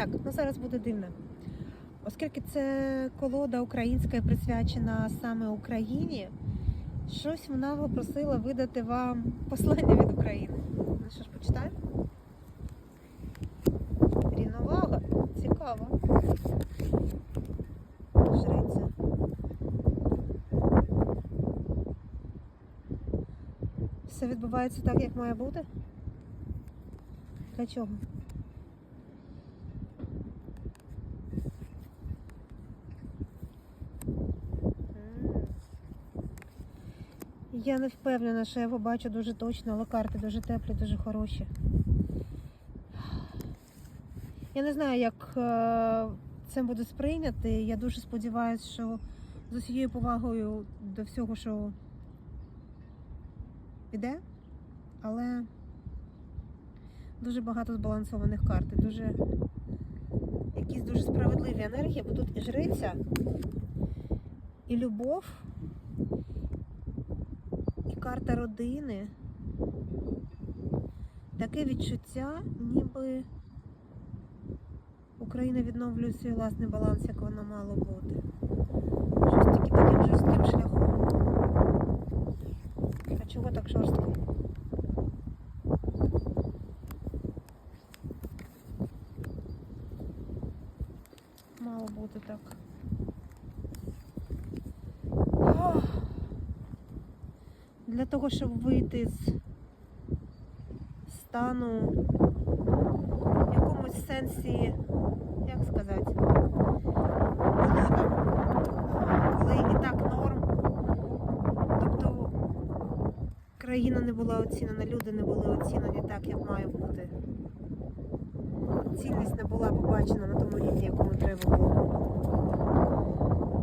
Так, ну зараз буде дивно. Оскільки це колода українська присвячена саме Україні, щось вона попросила видати вам послання від України. Ну що ж, почитаємо? Рівновага. Цікаво. Жриця. Все відбувається так, як має бути? Для чого? Я не впевнена, що я побачу дуже точно, але карти дуже теплі, дуже хороші. Я не знаю, як е, це буде сприйнято. Я дуже сподіваюся, що з усією повагою до всього, що піде, але дуже багато збалансованих карт. Дуже якісь дуже справедливі енергії, бо тут і жриця, і любов, карта родини. Таке відчуття, ніби Україна відновлює свій власний баланс, як воно мало бути. Щось тільки таким жорстким шляхом. А чого так жорстко? Мало бути так. Для того, щоб вийти з стану в якомусь сенсі, як сказати, коли і так норм. Тобто країна не була оцінена, люди не були оцінені так, як має бути. Цінність не була побачена на тому рівні, якому треба було.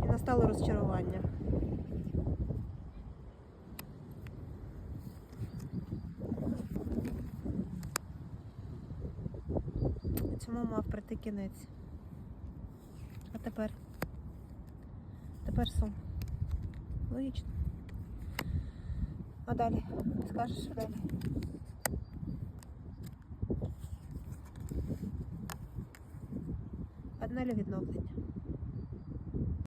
І настало розчарування. Цьому мав прийти кінець. А тепер? Тепер сум. Логічно. А далі? Скажеш що далі? Одне відновлення.